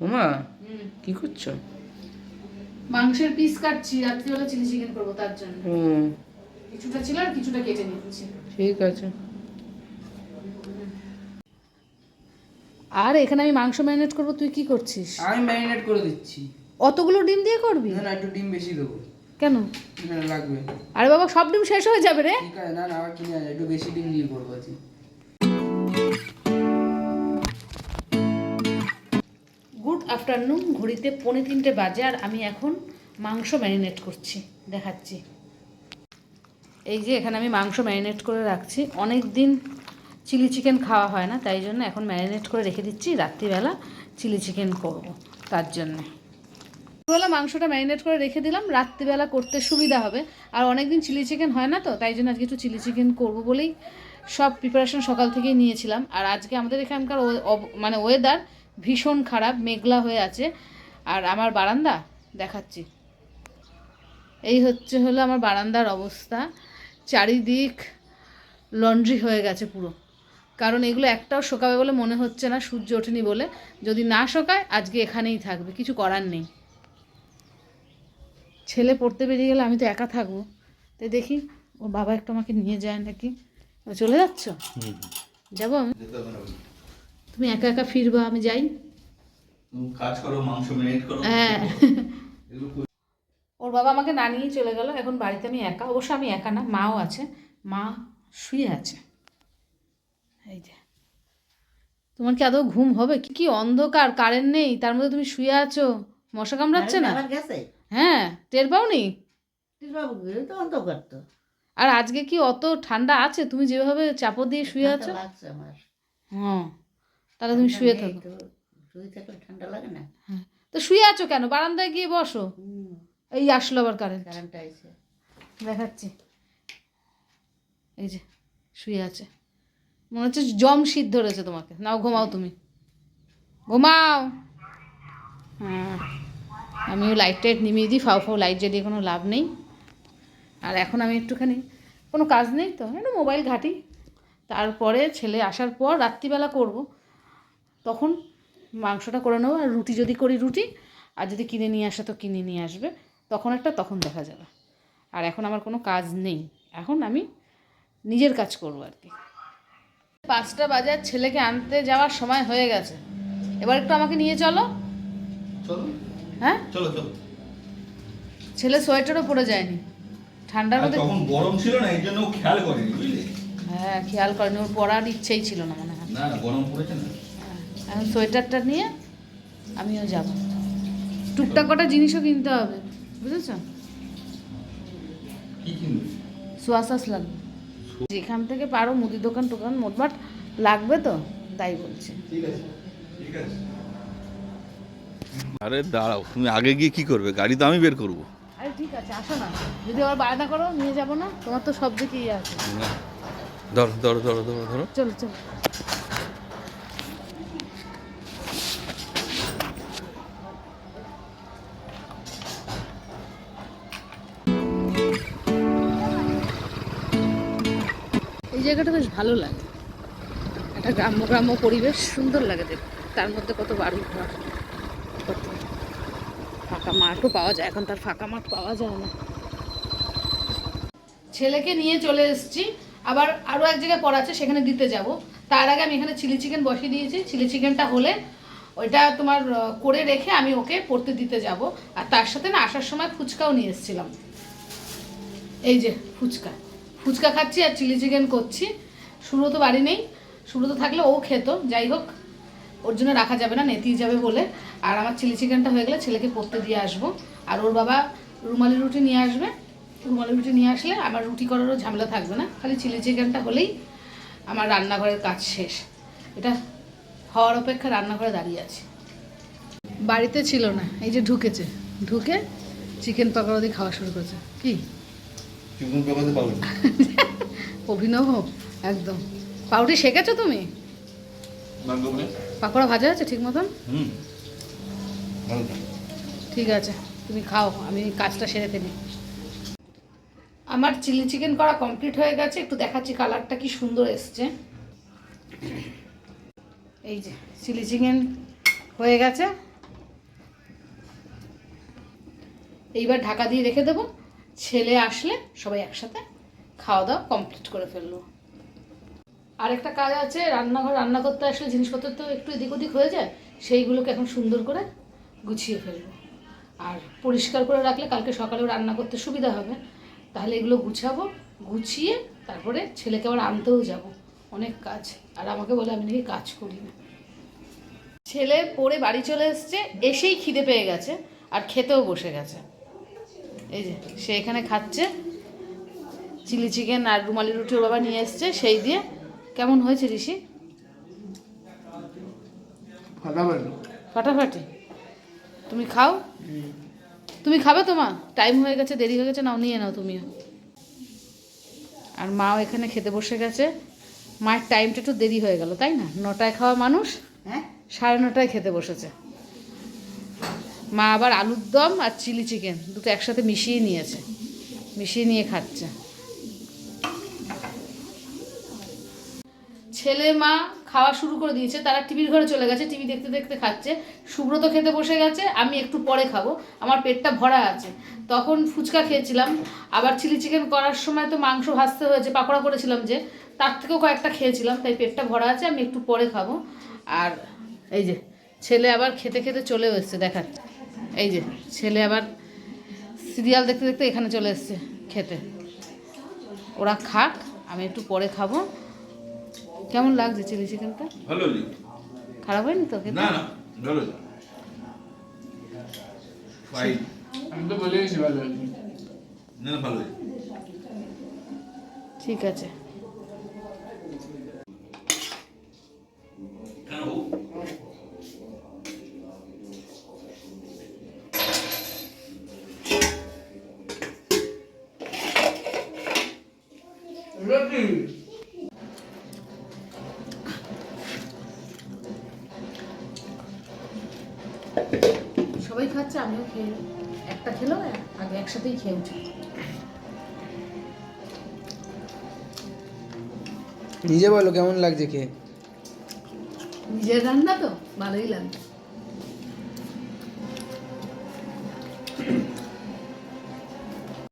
ওমা কি করছ? মাংসের পিস কাটছি রাত্রিবেলা চিলি চিকেন করব তার জন্য। ও। কিছুটা ছিল আর কিছুটা কেটে নিচ্ছি। ঠিক আছে। আর এখানে আমি মাংস ম্যারিনেট করব তুই কি করছিস? আমি ম্যারিনেট করে দিচ্ছি। অতগুলো ডিম দিয়ে করবি? না না একটু ডিম বেশি দেবো। কেন? না লাগবে। আরে বাবা সব ডিম শেষ হয়ে যাবে রে। ঠিক আছে না না আবার কিনে একটু বেশি ডিম দিয়ে করব আজকে। আফটারনুন ঘড়িতে পৌনে তিনটে বাজে আর আমি এখন মাংস ম্যারিনেট করছি, দেখাচ্ছি। এই যে এখানে আমি মাংস ম্যারিনেট করে রাখছি। অনেক দিন চিলি চিকেন খাওয়া হয় না, তাই জন্য এখন ম্যারিনেট করে রেখে দিচ্ছি। রাত্রিবেলা চিলি চিকেন করব তার জন্যে। দুপুরবেলা মাংসটা ম্যারিনেট করে রেখে দিলাম, রাত্রিবেলা করতে সুবিধা হবে। আর অনেক দিন চিলি চিকেন হয় না তো, তাই জন্য আজকে একটু চিলি চিকেন করব বলেই সব প্রিপারেশন সকাল থেকেই নিয়েছিলাম। আর আজকে আমাদের এখানকার মানে ওয়েদার ভীষণ খারাপ মেঘলা হয়ে আছে। আর আমার বারান্দা দেখাচ্ছি। এই হচ্ছে হলো আমার বারান্দার অবস্থা। চারিদিক লন্ড্রি হয়ে গেছে পুরো। কারণ এগুলো একটাও শোকাবে বলে মনে হচ্ছে না সূর্য ওঠেনি বলে। যদি না শোকায় আজকে এখানেই থাকবে কিছু করার নেই। ছেলে পড়তে বেরিয়ে গেলে আমি তো একা থাকব। তাই দেখি ও বাবা একটু আমাকে নিয়ে যায় নাকি? ও চলে যাচ্ছ? যাব আমি। তুমি একা একা ফিরবা আমি যাই। কাজ করো মাংস ম্যারিনেট করো। হ্যাঁ। ওর বাবা আমাকে না নিয়েই চলে গেল। এখন বাড়িতে আমি একা। অবশ্য আমি একা না মাও আছে। মা শুয়ে আছে। এই যে। তোমার কি আদৌ ঘুম হবে? কি কি অন্ধকার কারেন্ট নেই তার মধ্যে তুমি শুয়ে আছো। মশা কামড়াচ্ছে না? হ্যাঁ টের পাওনি? বাবু তো অন্ধকার তো। আর আজকে কি অত ঠান্ডা আছে? তুমি যেভাবে চাপড় দিয়ে শুয়ে আছো? ঠান্ডা লাগছে আমার। হ্যাঁ তাহলে তুমি শুয়ে থাকো। শুয়ে থাকলে ঠান্ডা লাগে না? হ্যাঁ। তো শুয়ে আছো কেন? বারান্দায় গিয়ে বসো। এই আসলো আবার কারেন্ট কারেন্ট আইছে দেখাচ্ছি। এই যে শুয়ে আছে। মনে হচ্ছে জম শীত ধরেছে তোমাকে। নাও ঘুমাও তুমি। ঘুমাও। হ্যাঁ। আমিও লাইট টাইট নিমিয়ে দিই ফাও ফাও লাইট জ্বালিয়ে কোনো লাভ নেই। আর এখন আমি একটুখানি কোনো কাজ নেই তো? একটু মোবাইল ঘাঁটি। তারপরে ছেলে আসার পর রাত্রিবেলা করব। তখন মাংসটা করে নেব আর রুটি যদি করি রুটি আর যদি কিনে নিয়ে আসে তো কিনে নিয়ে আসবে। তখন একটা তখন দেখা যাবে। আর এখন আমার কোনো কাজ নেই। এখন আমি নিজের কাজ করব আর কি। পাঁচটা বাজার ছেলেকে আনতে যাওয়ার সময় হয়ে গেছে। এবার একটু আমাকে নিয়ে চলো। হ্যাঁ? চলো চলো। ছেলে সোয়েটারও পরে যায়নি। ঠান্ডার মধ্যে তখন গরম ছিল না এই জন্য খেয়াল করেনি বুঝলি? হ্যাঁ খেয়াল করেনি। ওর পরার ইচ্ছেই ছিল না মনে হয়। না গরম পড়েছে না। হ্যাঁ, এখন সোয়েটারটা নিয়ে আমিও যাব। টুকটাক কটা জিনিসও কিনতে হবে বুঝেছ? সোয়াশাস লাগবে যেখান থেকে পারো মুদির দোকান টোকান মোটমাট লাগবে তো? তাই বলছি। ঠিক আছে ঠিক আছে। আরে দাঁড়াও তুমি আগে গিয়ে কি করবে? গাড়ি তো আমি বের করব। আরে ঠিক আছে আসো না। যদি আবার বায়না করো নিয়ে যাব না? তোমার তো সব দিকেই আছে। ধরো ধরো ধরো ধরো ধরো। চলো চলো। জায়গাটা বেশ ভালো লাগে। একটা গ্রাম্য গ্রাম্য পরিবেশ সুন্দর লাগে দেখতে। তার মধ্যে কত বাড়ি ঘর, কত ফাঁকা মাঠও পাওয়া যায়, এখন তার ফাঁকা মাঠ পাওয়া যায় না। ছেলেকে নিয়ে চলে এসেছি। আবার আরও এক জায়গায় পড়া আছে, সেখানে দিতে যাব। তার আগে আমি এখানে চিলি চিকেন বসিয়ে দিয়েছি। চিলি চিকেনটা হলে ওইটা তোমার করে রেখে আমি ওকে পড়তে দিতে যাব। আর তার সাথে না আসার সময় ফুচকাও নিয়ে এসেছিলাম। এই যে ফুচকা। ফুচকা খাচ্ছি আর চিলি চিকেন করছি। শুরু তো বাড়ি নেই শুরু তো থাকলে ও খেত, যাই হোক, ওর জন্য রাখা যাবে না, নেতিয়ে যাবে বলে। আর আমার চিলি চিকেনটা হয়ে গেলে ছেলেকে পড়তে দিয়ে আসব। আর ওর বাবা রুমালি রুটি নিয়ে আসবে। রুমালি রুটি নিয়ে আসলে আমার রুটি করারও ঝামেলা থাকবে না, খালি চিলি চিকেনটা হলেই আমার রান্নাঘরের কাজ শেষ। এটা হওয়ার অপেক্ষা রান্নাঘরে দাঁড়িয়ে আছে। বাড়িতে ছিল না, এই যে ঢুকেছে। ঢুকে চিকেন পকোড়া দিয়ে খাওয়া শুরু করেছে। কি? চিকন পেঁকাতে পাউরুটি অভিনব একদম। পাউডি শেখেছো তুমি? পাকোড়া ভাজা আছে ঠিক মতন? হুম। ঠিক আছে তুমি খাও আমি কাজটা সেরে ফেলি। আমার চিলি চিকেন করা কমপ্লিট হয়ে গেছে একটু দেখাচ্ছি কালারটা কি সুন্দর এসছে। এই যে চিলি চিকেন হয়ে গেছে। এইবার ঢাকা দিয়ে রেখে দেবো। ছেলে আসলে সবাই একসাথে খাওয়া দাওয়া কমপ্লিট করে ফেলব আরেকটা কাজ আছে, রান্নাঘর রান্না করতে আসলে জিনিসপত্র তো একটু এদিক ওদিক হয়ে যায়, সেইগুলোকে এখন সুন্দর করে গুছিয়ে ফেলব। আর পরিষ্কার করে রাখলে কালকে সকালেও রান্না করতে সুবিধা হবে। তাহলে এগুলো গুছাবো, গুছিয়ে তারপরে ছেলেকে আবার আনতেও যাব। অনেক কাজ, আর আমাকে বলে আমি নাকি কাজ করি না। ছেলে পড়ে বাড়ি চলে এসছে, এসেই খিদে পেয়ে গেছে, আর খেতেও বসে গেছে। এই যে সে এখানে খাচ্ছে। চিলি চিকেন আর রুমালি রুটি ওর বাবা নিয়ে এসছে সেই দিয়ে। কেমন হয়েছে ঋষি? ফাটাফাটি। ফাটাফাটি? তুমি খাও? তুমি খাবে তো মা টাইম হয়ে গেছে দেরি হয়ে গেছে নাও নিয়ে নাও তুমিও। আর মাও এখানে খেতে বসে গেছে। মায়ের টাইমটা একটু দেরি হয়ে গেল তাই না? নটায় খাওয়া মানুষ হ্যাঁ? সাড়ে নটায় খেতে বসেছে। মা আবার আলুর দম আর চিলি চিকেন দুটো একসাথে মিশিয়ে নিয়েছে। মিশিয়ে নিয়ে খাচ্ছে। ছেলে মা খাওয়া শুরু করে দিয়েছে, তারা টিভির ঘরে চলে গেছে, টিভি দেখতে দেখতে খাচ্ছে। সুব্রত খেতে বসে গেছে, আমি একটু পরে খাব, আমার পেটটা ভরা আছে। তখন ফুচকা খেয়েছিলাম, আবার চিলি চিকেন করার সময় তো মাংস ভাজতে হয়েছে, পাকোড়া করেছিলাম যে, তার থেকেও কয়েকটা খেয়েছিলাম, তাই পেটটা ভরা আছে, আমি একটু পরে খাব। আর এই যে, ছেলে আবার খেতে খেতে চলে এসছে, দেখাচ্ছে। এই যে ছেলে আবার সিরিয়াল দেখতে দেখতে এখানে চলে এসছে খেতে। ওরা খাক আমি একটু পরে খাব। কেমন লাগছে চিলি চিকেনটা? ভালো খারাপ হয়নি তো খেতে? না না ভালো আমি তো বলে গেছি ভালো না না ভালো ঠিক আছে। সবাই খাচ্ছে আমিও খেয়ে একটা খেলো আগে একসাথেই খেয়ে উঠি। নিজে বলো কেমন লাগছে খেয়ে? নিজের রান্না তো ভালোই লাগবে